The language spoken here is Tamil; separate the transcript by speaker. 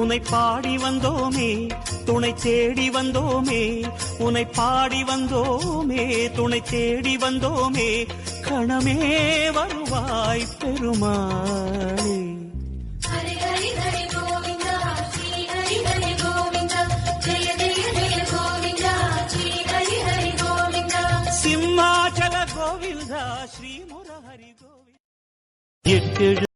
Speaker 1: உனை பாடி வந்தோமே துணை தேடி வந்தோமே உனை பாடி வந்தோமே துணை தேடி வந்தோமே கணமே வருவாய் பெருமாளே. சிம்மாச்சல கோவிந்தா ஸ்ரீமுரஹரி கோவிந்தா.